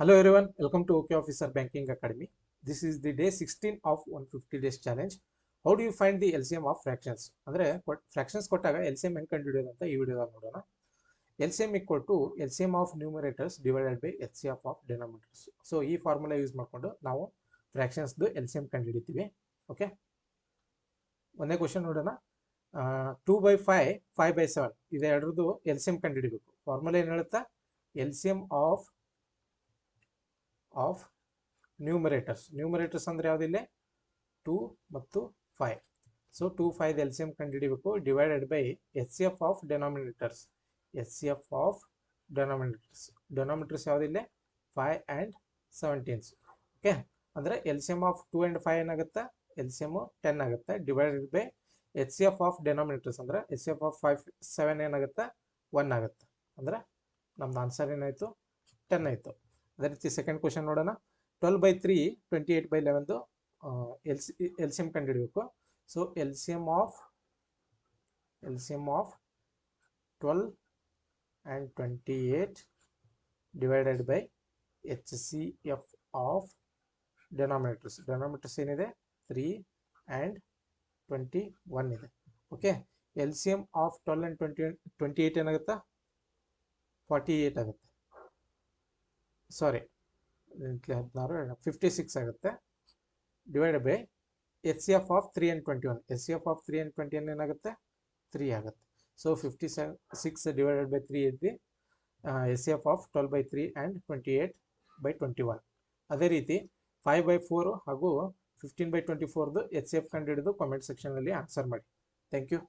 Hello everyone, welcome to OK Officer Banking Academy. This is the day 16 of 150 days challenge. How do you find the LCM of fractions? ಅಂದ್ರೆ fractions ಕೊಟ್ಟಾಗ M ಹೆಂಗೆ ಕಂಡುಹಿಡಿಯೋದು ಅಂತ ಈ ವಿಡಿಯೋದಾಗ ನೋಡೋಣ. M equal to L C M of numerators divided by H C ಈ formula use ಮಾಡಿಕೊಂಡು ನಾವು ಸಿ ಎಂ ಕಂಡುಹಿಡಿತೀವಿ. ಓಕೆ ಒಂದೇ ಕ್ವಶನ್ ನೋಡೋಣ. Two by fi five by seven ಇದೆರಡರದ್ದು L C M ಕಂಡುಹಿಡಿಬೇಕು. ಫಾರ್ಮುಲಾ ಏನು ಹೇಳುತ್ತಾ? L C of numerators numerators ಅಂದ್ರೆ ಯಾವುದಿಲ್ಲ ಟೂ ಮತ್ತು five so two five L C M ಕಂಡುಹಿಡಿಬೇಕು divided by H C F of denominators H C F of denominators denominators ಯಾವುದಿಲ್ಲ five and seventeens okay ಅಂದರೆ L C M of two and five ಏನಾಗುತ್ತೆ? L C M ten ಆಗುತ್ತೆ? Divided by H C F of denominators ಅಂದರೆ H C F of five seven ಏನಾಗುತ್ತೆ? One ಆಗುತ್ತೆ? ಅಂದರೆ ನಮ್ದು answer ಏನಾಯಿತು? ಟೆನ್ ಆಯಿತು. ಅದೇ ರೀತಿ ಸೆಕೆಂಡ್ ಕ್ವಶನ್ ನೋಡೋಣ. Twelve by three twenty eight by ಲೆವೆನ್ದು L C L C M ಕಂಡುಹಿಡಬೇಕು. So L C M of L C M of twelve and twenty eight divided by H C F of denominators denominators ಏನಿದೆ? Three and twenty one ಇದೆ. Okay L C M of twelve and twenty twenty eight ಏನಾಗುತ್ತಾ? Forty eight ಆಗುತ್ತೆ. Sorry ಹದಿನಾರು fifty six ಆಗುತ್ತೆ. Divide by H C F of three and twenty one S C F of three and twenty one ಏನಾಗುತ್ತೆ? Three ಆಗುತ್ತೆ. So fifty seven six divided by three ಇದ್ವಿ S C F of twelve by three and twenty eight by twenty one ಅದೇ ರೀತಿ five by four ಹಾಗೂ fifteen by twenty ಫೋರ್ದು H C F ಕಂಡು ಹಿಡಿದು comment ಸೆಕ್ಷನಲ್ಲಿ answer ಮಾಡಿ. Thank you